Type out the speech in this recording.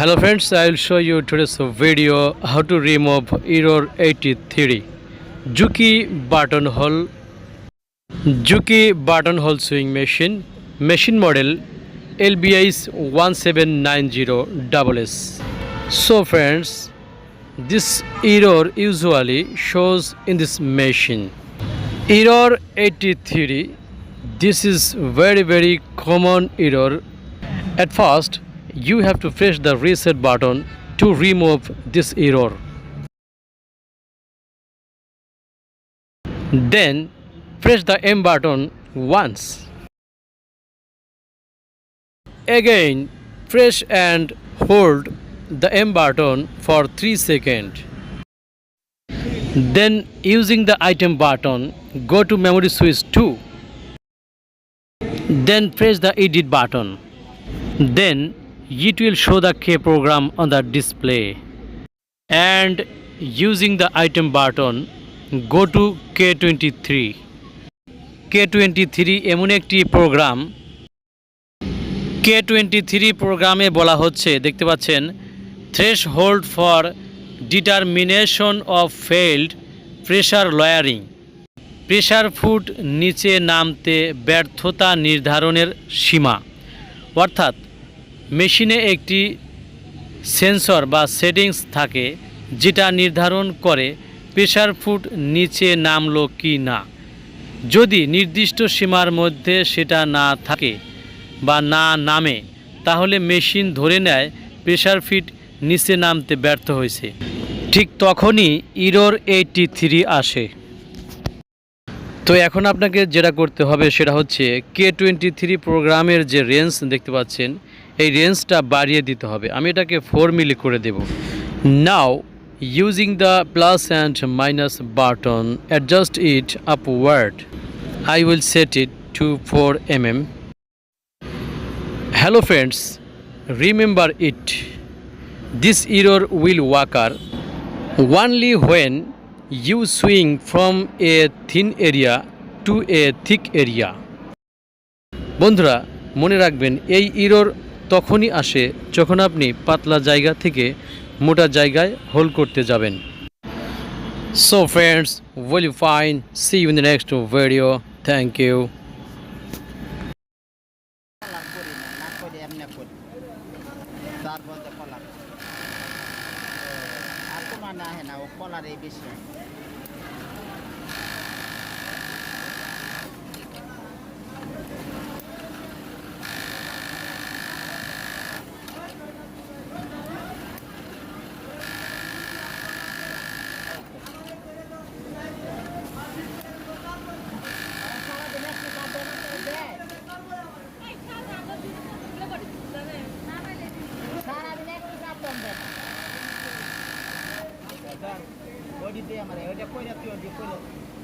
Hello friends, I will show you today's video how to remove error 83 Juki button hole Juki button hole sewing machine machine model LBIS 1790SS. So friends, this error usually shows in this machine. Error 83 this is very very common error at first, you have to press the reset button to remove this error. Then press the M button once. Again, press and hold the M button for 3 seconds. Then using the item button, go to memory switch 2. Then press the edit button. Then it will show the K program on the display. And using the item button, go to K23. K23 এমন একটি programme K twenty three প্রোগ্রামে বলা হচ্ছে দেখতে পাচ্ছেন threshold for determination of failed pressure lowering pressure foot নিচে নামতে ব্যর্থতা নির্ধারণের সীমা অর্থাৎ মেশিনে একটি সেন্সর বা সেটিংস থাকে যেটা নির্ধারণ করে প্রেশার ফুট নিচে নামলো কি না। যদি নির্দিষ্ট সীমার মধ্যে সেটা না থাকে বা না নামে, তাহলে মেশিন ধরে নেয় প্রেশার ফিট নিচে নামতে ব্যর্থ হয়েছে। ঠিক তখনই ইরোর এইটটি থ্রি আসে। তো এখন আপনাকে যেটা করতে হবে সেটা হচ্ছে কে টোয়েন্টি থ্রি প্রোগ্রামের যে রেঞ্জ দেখতে পাচ্ছেন এই রেঞ্জটা বাড়িয়ে দিতে হবে। আমি এটাকে ফোর মিলি করে দেব। Now using the plus and minus button adjust it upward I will set it to four M M hello friends remember it this error will occur only when you swing from a thin area to a thick area বন্ধুরা, মনে রাখবেন, এই error তখনই আসে যখন আপনি পাতলা জায়গা থেকে মোটা জায়গায় হোল করতে যাবেন। So friends will you fine see you in the next video thank you কলার করি না না করে এমনি করি তার কলার আর তোমার না আহে না, ও কলারে সারাদিন Agora, pode ter, amarelo, depois da tua, depois da tua.